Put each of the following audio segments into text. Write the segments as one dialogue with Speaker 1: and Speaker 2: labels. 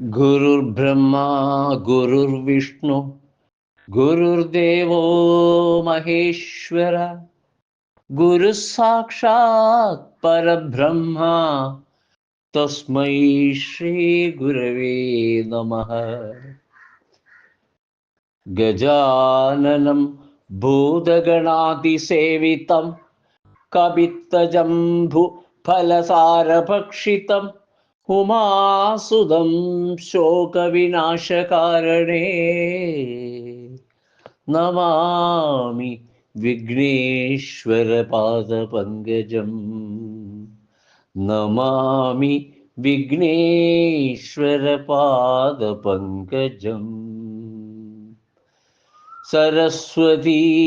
Speaker 1: गुरुर्ब्रह्मा गुरुर्विष्णु गुरुर्देवो महेश्वर गुरुस्साक्षात् परब्रह्मा तस्मै श्रीगुरवे नमः। गजाननं भूतगणादिसेवितं कवित्तजम्भुफलसारभक्षितम् ഉമാസുതം ശോകവിനാശകാരണേ. നമാമി വിഘ്നേശ്വരപാദപങ്കജം. നമാമി വിഘ്നേശ്വരപാദപങ്കജം. സരസ്വതീ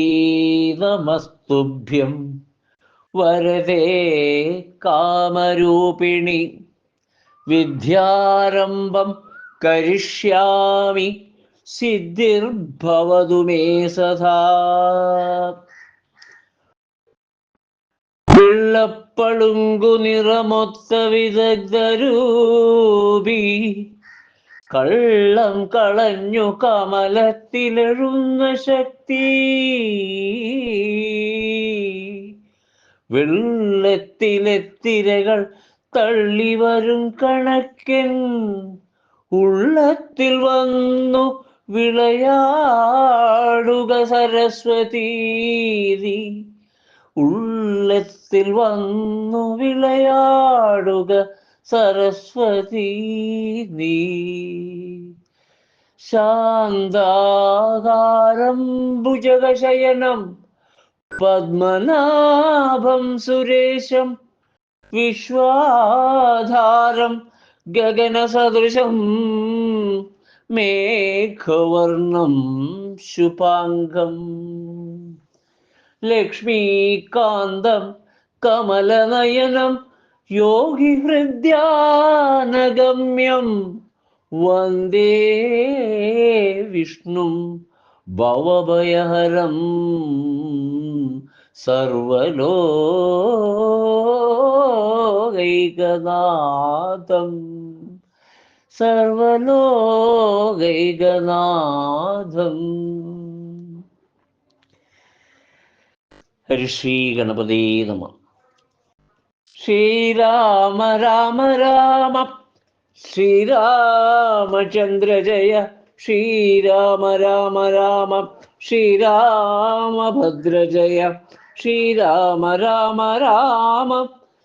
Speaker 1: നമസ്തുഭ്യം. വരതേ കാമരൂപിണി വിദ്യാരംഭം കരിഷ്യാമി സിദ്ധിർഭവതു മേ സദാ. വെള്ളപ്പളുങ്കു നിറമൊത്ത വിദഗ്ധരൂപി കള്ളം കളഞ്ഞു കമലത്തിലെഴുന്ന ശക്തി. വെള്ളത്തിലെത്തിരകൾ തള്ളി വരും കണക്കൻ. ഉള്ളത്തിൽ വന്നു വിളയാടുക സരസ്വതീതി ഉള്ളത്തിൽ വന്നു വിളയാടുക സരസ്വതി. ശാന്താകാരം ഭുജകശയനം പത്മനാഭം സുരേശം വിശ്വാധാരം ഗഗനസദൃശം മേഘവർണം ശുപാംഗം. ലക്ഷ്മീകാന്തം കമലനയനം യോഗിഹൃദ്യാനഗമ്യം വന്ദേ വിഷ്ണും ഭവഭയഹരം സർവലോകൈകനാഥം. സർവലോകൈകനാഥം ഹരിശ്രീ ഗണപതി നമ. ശ്രീരാമ രാമ രാമ. ശ്രീരാമചന്ദ്ര ജയ. ശ്രീരാമ രാമ രാമ. ശ്രീരാമഭദ്ര ശ്രീരാമ രാമ രാമ.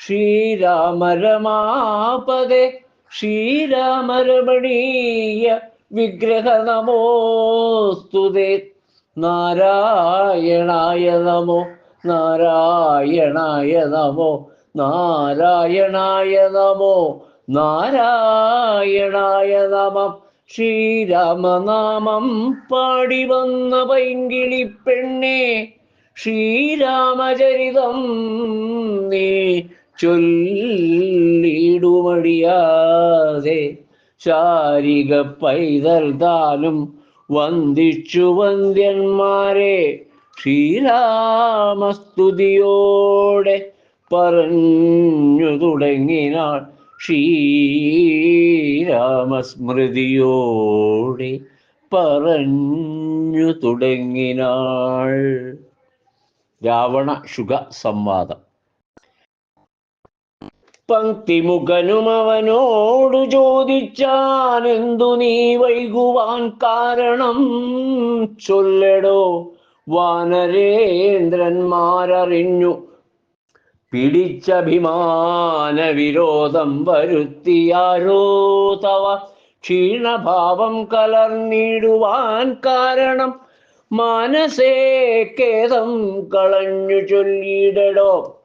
Speaker 1: ശ്രീരാമ രമാപദേ ശ്രീരാമ രമണീയ വിഗ്രഹ നമോസ്തുതേ നാരായണായ നമോ നാരായണായ നമോ നാരായണായ നമോ നാരായണായ നമം. ശ്രീരാമനാമം പാടി വന്ന പൈങ്കിളി പെണ്ണേ ശ്രീരാമചരിതം നീ ചൊല്ലിടുമടിയാതെ ശാരിക പൈതൽ താനും വന്ദിച്ചു വന്ദ്യന്മാരെ ശ്രീരാമസ്തുതിയോടെ പറഞ്ഞു തുടങ്ങിനാൾ ശ്രീരാമസ്മൃതിയോടെ പറഞ്ഞു തുടങ്ങിനാൾ രാവണ ശുഗ സംവാദം. പങ്ക്തിമുഖനും ചോദിച്ചാൻ ചോദിച്ചാനെന്തു നീ വൈകുവാൻ കാരണം? ചൊല്ലടോ വാനരേന്ദ്രന്മാരറിഞ്ഞു. പിടിച്ചഭിമാന വിരോധം വരുത്തിയാരോ തവ? ക്ഷീണഭാവം കലർന്നിടുവാൻ കാരണം? മാനസേ കേതം കളഞ്ഞു ചൊല്ലിയിടടോ.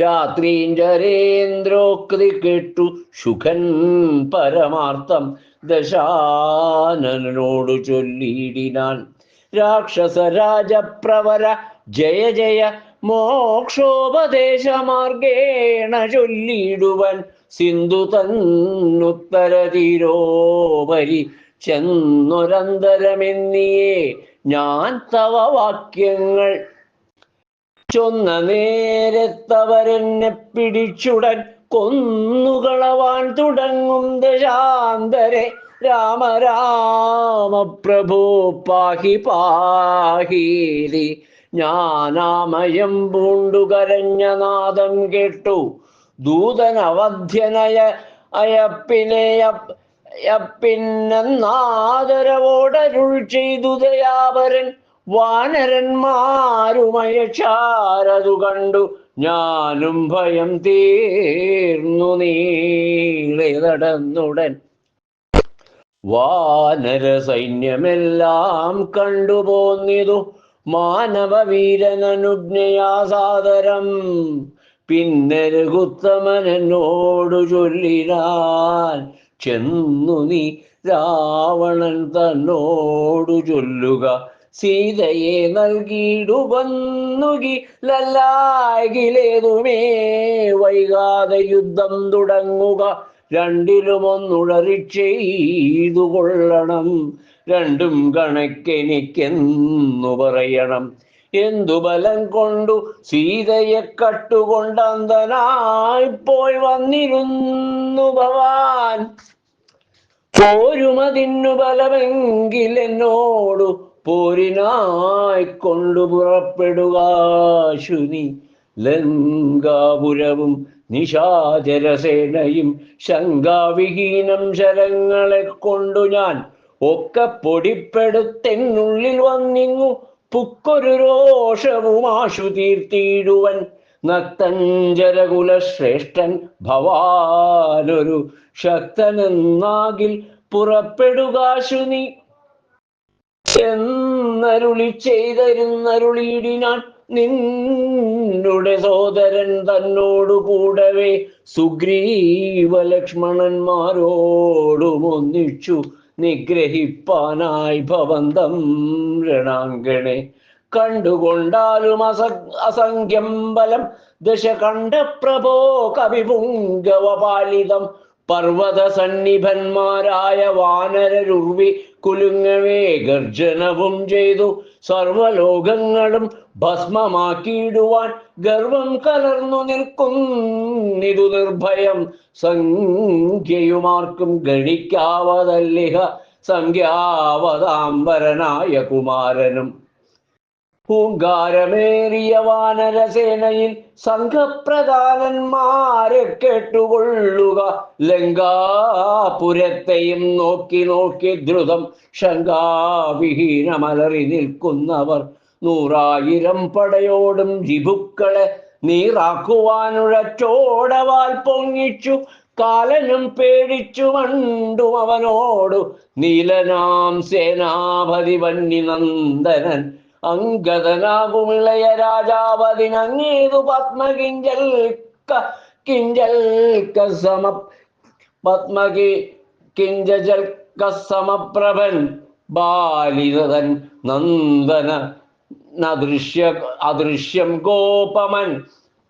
Speaker 1: രാത്രീഞ്ചരേന്ദ്രോക്തി കേട്ടു ശുഖൻ പരമാർത്ഥം ദശാനനോടു ചൊല്ലിയിടിനാൻ. രാക്ഷസ രാജപ്രവര ജയ ജയ മോക്ഷോപദേശമാർഗേണ ചൊല്ലിയിടുവൻ. സിന്ധു തന്നുത്തര തീരോപരി ചെന്നൊരന്തരമെന്നിയേ ഞാൻ തവ വാക്യങ്ങൾ ചൊന്ന നേരത്തവരെന്നെ പിടിച്ചുടൻ കൊന്നുകളവാൻ തുടങ്ങും ദശാന്തരെ. രാമ രാമ പ്രഭു പാഹി പാഹീതി ഞാനാമയം പൂണ്ടു കരഞ്ഞ നാദം കേട്ടു. ദൂതൻ അവധ്യനയ പിന്നെന്നാദരവോടരുൾ ചെയ്തു ദയാപരൻ വാനരന്മാരുമയച്ചാരതു കണ്ടു. ഞാനും ഭയം തീർന്നു നീളെ നടന്നുടൻ. വാനര സൈന്യമെല്ലാം കണ്ടുപോന്നിതു മാനവവീരനനുജ്ഞയാസാദരം. പിന്നെ രഘുത്തമനോടു ചൊല്ലിനാൻ ചെന്നു നീ രാവണൻ തന്നോടു ചൊല്ലുക. സീതയെ നൽകിയിടുവന്നുകി ലല്ലാകിലേതുമേ വൈകാതെ യുദ്ധം തുടങ്ങുക. രണ്ടിലും ഒന്നുടറി ചെയ്തു കൊള്ളണം രണ്ടും കണക്കെനിക്കെന്നു പറയണം. എന്തു ബലം കൊണ്ടു സീതയെ കട്ടുകൊണ്ടന്തനായി പോയി വന്നിരുന്നു ഭവാൻ? പോരുമതിന്നു ബലമെങ്കിൽ എന്നോടു പോരിനായി കൊണ്ടു പുറപ്പെടുക. ശുനി ലങ്കാപുരവും നിശാചരസേനയും ശങ്കാവിഹീനം ശരങ്ങളെ കൊണ്ടു ഞാൻ ഒക്കെ പൊടിപ്പെടുത്തെന്നുള്ളിൽ വന്നിങ്ങു. പുക്കൊരു രോഷവും ആശു തീർത്തിയിടുവൻ നത്തഞ്ചരകുലശ്രേഷ്ഠൻ ഭവാനൊരു ശക്തനെന്നാകിൽ പുറപ്പെടുകാശു എന്നരുളി ചെയ്തരുന്നരുളിയിടിനാൻ നിന്നുടെ സോദരൻ തന്നോടു കൂടവേ സുഗ്രീവ ലക്ഷ്മണന്മാരോടും ഒന്നിച്ചു നിഗ്രഹിപ്പാനായി ഭവന്തം രണാങ്കണെ. കണ്ടുകൊണ്ടാലും അസ അസംഖ്യം ബലം ദശ കണ്ട പ്രഭോ കവിപുങ്കവപാലിതം. പർവത സന്നിഭന്മാരായ വാനരരുർവി കുലുങ്ങവേ ഗർജനവും ചെയ്തു. സർവലോകങ്ങളും ഭസ്മമാക്കിയിടുവാൻ ഗർവം കലർന്നു നിൽക്കുന്നിതു നിർഭയം. സംഖ്യയുമാർക്കും ഗണിക്കാവതല്ലിഹ. സംഖ്യാവതാംബരനായ കുമാരനും ഹൂങ്കാരമേറിയ വാനരസേനയിൽ സംഘപ്രധാനന്മാരെ കേട്ടുകൊള്ളുക. ലങ്കാപുരത്തെയും നോക്കി നോക്കി ദ്രുതം ശങ്കാവിഹീനമലറി നിൽക്കുന്നവർ. നൂറായിരം പടയോടും ജിബുക്കളെ നീറാക്കുവാനുഴച്ചോടവാൽ പൊങ്ങിച്ചു കാലനും പേടിച്ചു മണ്ടു അവനോടു. നീലനാം സേനാപതി വന്നി നന്ദനൻ അങ്കദനാകുമിളയ രാജാവതിനങ്ങേതു പത്മകിഞ്ചൽ കിഞ്ചൽ കസമ പത്മകി കിഞ്ചൽ കസമപ്രഭൻ ബാലിതൻ നന്ദന നദൃശ്യ അദൃശ്യം ഗോപമൻ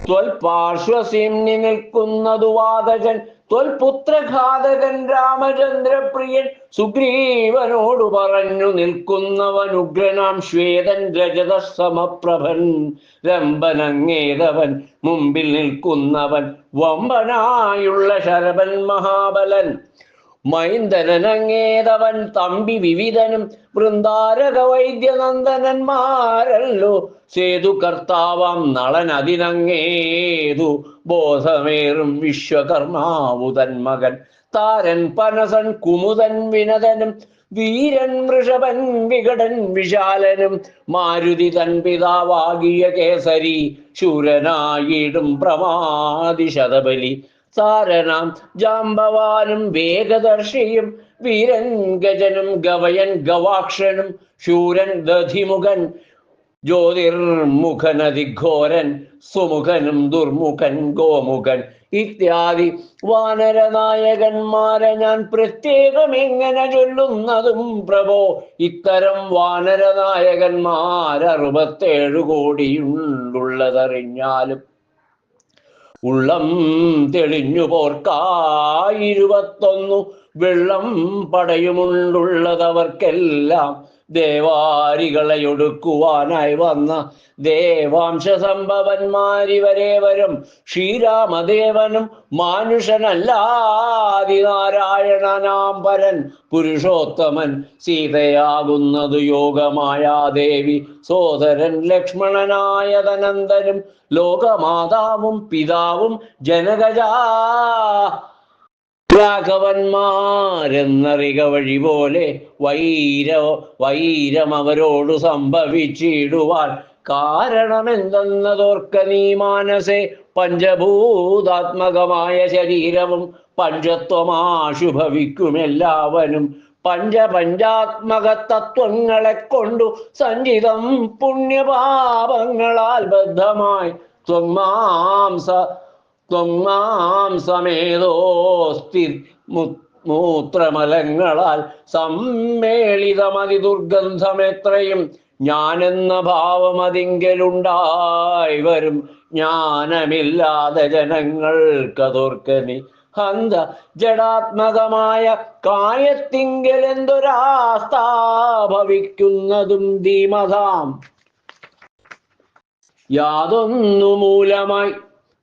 Speaker 1: ത്വൽപാർശ്വസിംനി നിൽക്കുന്നതു വാതജൻ ത്വൽപുത്രഘാതകൻ രാമചന്ദ്രപ്രിയൻ സുഗ്രീവനോടു പറഞ്ഞു നിൽക്കുന്നവൻ ഉഗ്രനാം ശ്വേതൻ രജത സമപ്രഭൻ രംബനങ്ങേതവൻ മുമ്പിൽ നിൽക്കുന്നവൻ വമ്പനായുള്ള ശരഭൻ മഹാബലൻ. മൈന്ദനങ്ങേതവൻ തമ്പി വിവിധനും വൃന്ദാരക വൈദ്യനന്ദനന്മാരല്ലോ സേതു കർത്താവാം നളൻ അതിനങ്ങേതു ബോധമേറും വിശ്വകർമാവു മകൻ. താരൻ പനസൻ കുമുദൻ വിനതനും. വീരൻ വൃഷഭൻ വികടൻ വിശാലനും. മാരുതി തൻ പിതാവാകിയ കേസരി. ശൂരനായിടും പ്രമാതി ശതബലി സാരനാം ജാമ്പവാനും വേഗദർശിയും. വീരൻ ഗജനും ഗവയൻ ഗവാക്ഷനും ശൂരൻ ദധിമുഖൻ ജ്യോതിർമുഖനതിഘോരൻ സുമുഖനും ദുർമുഖൻ ഗോമുഖൻ ഇത്യാദി വാനരനായകന്മാരെ ഞാൻ പ്രത്യേകം എങ്ങനെ ചൊല്ലുന്നതും പ്രഭോ ഇത്തരം വാനരനായകന്മാർ കോടിയുള്ളതറിഞ്ഞാലും ഉള്ളം തെളിഞ്ഞു പോർക്കായിരുപത്തൊന്നു വെള്ളം പടയുമുണ്ടുള്ളതവർക്കെല്ലാം ദേവാരികളെ ഒടുക്കുവാനായി വന്ന ദേവാംശ സംഭവന്മാരിവരെ വരും. ശ്രീരാമദേവനും മാനുഷനല്ലാതിനാരായണനാം പരൻ പുരുഷോത്തമൻ സീതയാകുന്നത് യോഗമായ ദേവി. സോദരൻ ലക്ഷ്മണനായ തനന്തനും ലോകമാതാവും പിതാവും ജനകജാ രാഘവന്മാരെന്നറിക വഴി പോലെ വൈര വൈരം അവരോട് സംഭവിച്ചിടുവാൻ കാരണമെന്തെന്നതോർക്ക നീ മാനസേ. പഞ്ചഭൂതാത്മകമായ ശരീരവും പഞ്ചത്വമാശുഭവിക്കും എല്ലാവനും പഞ്ചപഞ്ചാത്മക തത്വങ്ങളെ കൊണ്ടു സഞ്ചിതം പുണ്യപാപങ്ങളാൽ ബദ്ധമായി. ത്വമാംസ ത്വമാംസമേതോസ്തി മൂത്രമലങ്ങളാൽ സമ്മേളിതമതി ദുർഗന്ധമെത്രയും. ഞാനെന്ന ഭാവം അതിങ്കലുണ്ടായി വരും. ജ്ഞാനമില്ലാതെ ജനങ്ങൾക്കതോർക്കനി ഹന്ത ജഡാത്മകമായ കായത്തിങ്കൽ എന്തൊരാസ്ഥാ ഭവിക്കുന്നതും ധീമതാം. യാതൊന്നു മൂലമായി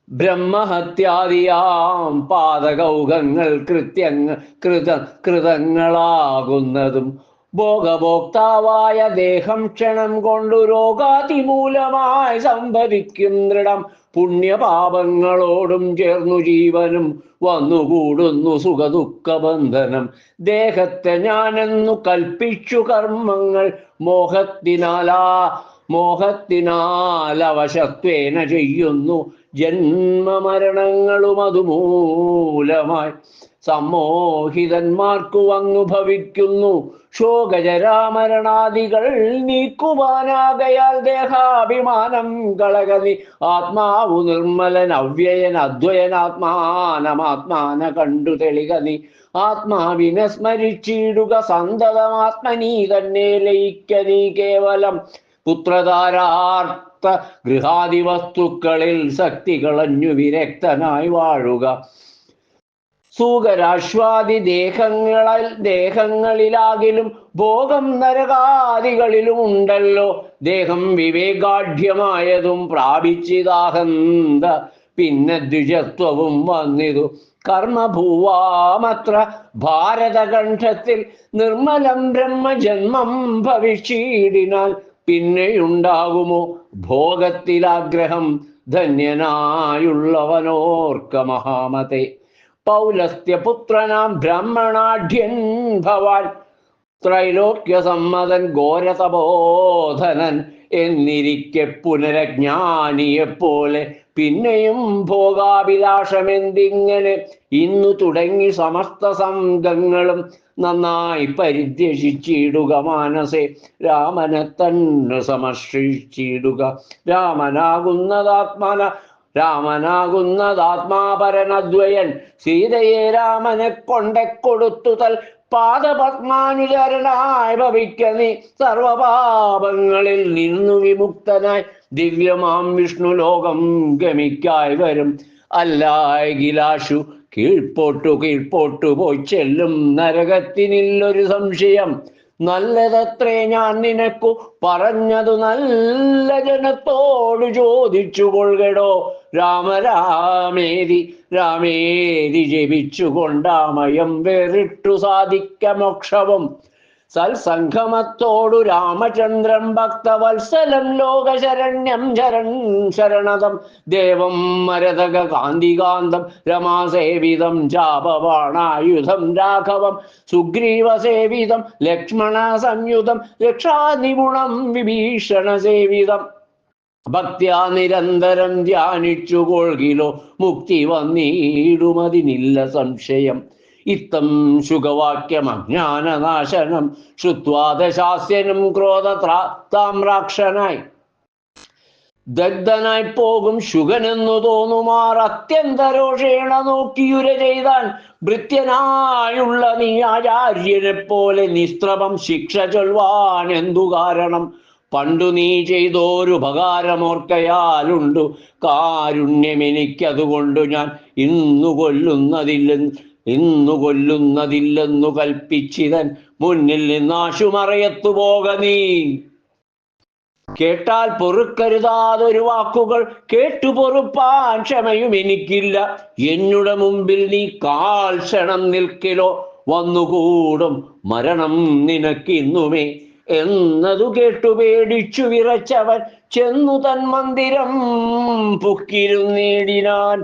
Speaker 1: ബ്രഹ്മഹത്യാദിയാം പാതകൗകങ്ങൾ കൃത്യങ്ങൾ കൃത കൃതങ്ങളാകുന്നതും ഭോഗഭോക്താവായ ദേഹം ക്ഷണം കൊണ്ടു രോഗാതിമൂലമായി സംഭവിക്കും ദൃഢം. പുണ്യപാപങ്ങളോടും ചേർന്നു ജീവനും വന്നുകൂടുന്നു സുഖദുഃഖബന്ധനം. ദേഹത്തെ ഞാനെന്നു കൽപ്പിച്ചു കർമ്മങ്ങൾ മോഹത്തിനാലാ മോഹത്തിനാൽ അവശത്വേന ചെയ്യുന്നു. ജന്മമരണങ്ങളും അതുമൂലമായി സമ്മോഹിതന്മാർക്കു വന്നു ഭവിക്കുന്നു. ശോകജരാമരണാദികൾ നീക്കുവാനാകയാൽ ദേഹാഭിമാനം കളകതി. ആത്മാവു നിർമ്മലൻ അവ്യയൻ അദ്വയൻ ആത്മാനമാത്മാന കണ്ടു തെളികതി. ആത്മാവിനെ സ്മരിച്ചിടുക സന്തതമാത്മനീ തന്നെ ലയിക്കതി കേവലം പുത്രധാരാർത്ഥ ഗൃഹാദി വസ്തുക്കളിൽ ശക്തി കളഞ്ഞു വിരക്തനായി വാഴുക. സൂകരാശ്വാദി ദേഹങ്ങളിൽ ദേഹങ്ങളിലാകിലും ഭോഗം നരകാദികളിലും ഉണ്ടല്ലോ. ദേഹം വിവേകാഢ്യമായതും പ്രാപിച്ചിതാഹന്ത പിന്നെ ദ്വിജത്വവും വന്നിതു. കർമ്മഭൂവാമത്ര ഭാരതകണ്ഠത്തിൽ നിർമ്മലം ബ്രഹ്മജന്മം ഭവിച്ചിടിനാൽ പിന്നെയുണ്ടാകുമോ ഭോഗത്തിലാഗ്രഹം? ധന്യനായുള്ളവനോർക്ക മഹാമതേ. പൗലസ്ത്യപുത്രനാം ബ്രഹ്മണാഢ്യൻ ഭവാൻ. ത്രൈലോക്യസമ്മതൻ ഘോരതബോധനൻ എന്നിരിക്കെ പുനരജ്ഞാനിയെപ്പോലെ പിന്നെയും ഭോഗാഭിലാഷമെന്തിങ്ങനെ? ഇന്നു തുടങ്ങി സമസ്ത സംഘങ്ങളും നന്നായി പരിത്യജിച്ചിടുക മാനസെ. രാമനെ തന്നെ സമർഷിച്ചിടുക. രാമനാകുന്നതാത്മാന രാമനാകുന്നതാത്മാപരനദ്വയൻ. സീതയെ രാമനെ കൊണ്ടെ കൊടുത്തു തൽ പാദപത്മാനുചരനായി ഭവിക്ക നീ. സർവപാപങ്ങളിൽ നിന്നു വിമുക്തനായി ദിവ്യമാം വിഷ്ണു ലോകം ഗമിക്കായി വരും. അല്ലായിലാശു കീഴ്പോട്ടു കീഴ്പോട്ടു പോയി ചെല്ലും നരകത്തിനില്ലൊരു സംശയം. നല്ലതത്രേ ഞാൻ നിനക്കു പറഞ്ഞതു നല്ല ജനത്തോട് ചോദിച്ചു കൊള്ളടോ രാമരാമേരി രാമേരി ജപിച്ചുകൊണ്ടാമയം വേറിട്ടു സാധിക്ക മോക്ഷവും. സൽസംഗമത്തോടു രാമചന്ദ്രം ഭക്തവത്സലം ലോകശരണ്യം ശരൺ ശരണതം. ദേവം മരതക കാന്തികാന്തം രമാസേവിതം ചാപവാണായുധം രാഘവം. സുഗ്രീവസേവിതം ലക്ഷ്മണ സംയുതം രക്ഷാനിപുണം വിഭീഷണ സേവിതം ഭക്ത്യാ നിരന്തരം ധ്യാനിച്ചു കൊൾകിലോ മുക്തി വന്നിടുമതിനില്ല സംശയം. ഇത്തം ശുഖവാക്യമജ്ഞാനനാശനം അജ്ഞാനനാശനം ശ്രുത്വാദശാസ്യനും ക്രോധ താമ്രാക്ഷനായി ദഗ്ധനായി പോകും ശുഖനെന്നു തോന്നുമാർ അത്യന്തരോഷേണ നോക്കിയുര ചെയ്താൽ ഭൃത്യനായുള്ള നീ ആചാര്യനെ പോലെ നിസ്ത്രപം ശിക്ഷ ചൊൽവാൻ എന്തു കാരണം? പണ്ടു നീ ചെയ്തോരു ഉപകാരമോർക്കയാലുണ്ടു. കാരുണ്യം എനിക്കതുകൊണ്ടു ഞാൻ ഇന്നു കൊല്ലുന്നതില്ലെന്ന് ഇന്നു കൊല്ലുന്നതില്ലെന്നു കൽപ്പിച്ചിതൻ മുന്നിൽ നിന്നാശുമറയത്തു പോക നീ. കേട്ടാൽ പൊറുക്കരുതാതൊരു വാക്കുകൾ കേട്ടു പൊറുപ്പാൻ ക്ഷമയും എനിക്കില്ല. എന്നുടെ മുമ്പിൽ നീ കാൽ ക്ഷണം നിൽക്കിലോ. വന്നുകൂടും മരണം നിനക്കിന്നുമേ. എന്നതു കേട്ടു പേടിച്ചു വിറച്ചവൻ ചെന്നു തൻ മന്ദിരം. പുക്കിരുന്നേടിനാൻ